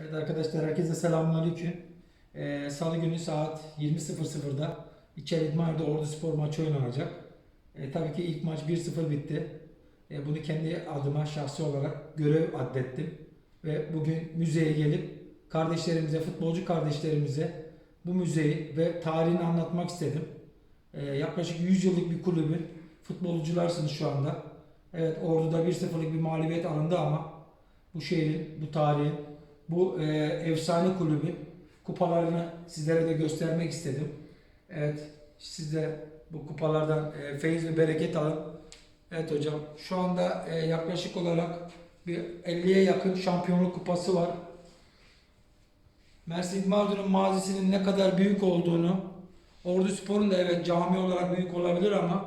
Evet arkadaşlar herkese selamünaleyküm. Ee, Salı günü saat 20.00'da İçeri İdman'da Ordu Spor maçı oynanacak. Ee, tabii ki ilk maç 1-0 bitti. Ee, bunu kendi adıma şahsi olarak görev addettim. Ve bugün müzeye gelip kardeşlerimize, futbolcu kardeşlerimize bu müzeyi ve tarihini anlatmak istedim. Ee, yaklaşık 100 yıllık bir kulübün futbolcularsınız şu anda. Evet Ordu'da 1-0'lık bir mağlubiyet alındı ama bu şehrin, bu tarihin, bu e, efsane kulübün kupalarını sizlere de göstermek istedim. Evet, siz de bu kupalardan e, feyiz ve bereket alın. Evet hocam, şu anda e, yaklaşık olarak bir 50'ye yakın şampiyonluk kupası var. Mersin Mardin'in mazisinin ne kadar büyük olduğunu, Ordu Spor'un da evet cami olarak büyük olabilir ama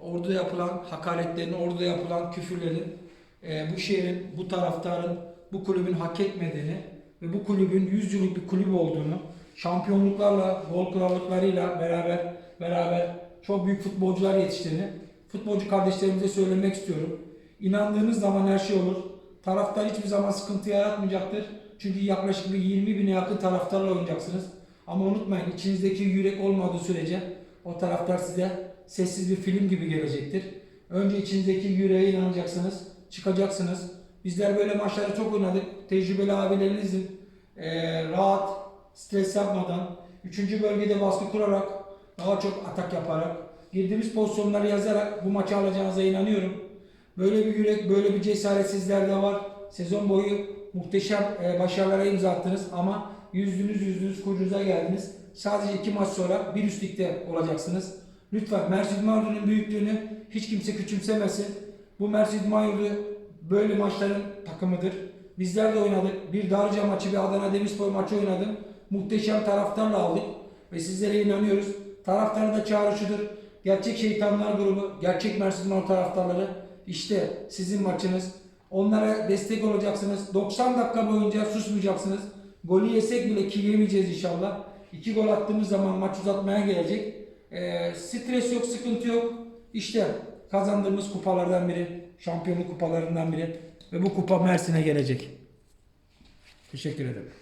Ordu'da yapılan hakaretlerin, Ordu'da yapılan küfürlerin, e, bu şehrin, bu taraftarın, bu kulübün hak etmediğini ve bu kulübün 100 yıllık bir kulüp olduğunu, şampiyonluklarla, gol krallıklarıyla beraber beraber çok büyük futbolcular yetiştiğini futbolcu kardeşlerimize söylemek istiyorum. İnandığınız zaman her şey olur. Taraftar hiçbir zaman sıkıntı yaratmayacaktır. Çünkü yaklaşık bir 20 bine yakın taraftarla oynayacaksınız. Ama unutmayın içinizdeki yürek olmadığı sürece o taraftar size sessiz bir film gibi gelecektir. Önce içinizdeki yüreğe inanacaksınız, çıkacaksınız. Bizler böyle maçları çok oynadık. Tecrübeli abilerinizin eee, rahat, stres yapmadan, 3. bölgede baskı kurarak, daha çok atak yaparak, girdiğimiz pozisyonları yazarak bu maçı alacağınıza inanıyorum. Böyle bir yürek, böyle bir cesaret sizlerde var. Sezon boyu muhteşem e, başarılara imza attınız ama yüzdünüz yüzdünüz kuyruğunuza geldiniz. Sadece iki maç sonra bir üst olacaksınız. Lütfen Mersin Mardin'in büyüklüğünü hiç kimse küçümsemesin. Bu Mersin Mardin böyle maçların takımıdır. Bizler de oynadık. Bir Darıca maçı, bir Adana Demirspor maçı oynadım. Muhteşem taraftarla aldık ve sizlere inanıyoruz. Taraftarı da çağrı şudur. Gerçek şeytanlar grubu, gerçek Mersin taraftarları işte sizin maçınız. Onlara destek olacaksınız. 90 dakika boyunca susmayacaksınız. Golü yesek bile ki yemeyeceğiz inşallah. İki gol attığımız zaman maç uzatmaya gelecek. Ee, stres yok, sıkıntı yok. İşte kazandığımız kupalardan biri, şampiyonluk kupalarından biri ve bu kupa Mersin'e gelecek. Teşekkür ederim.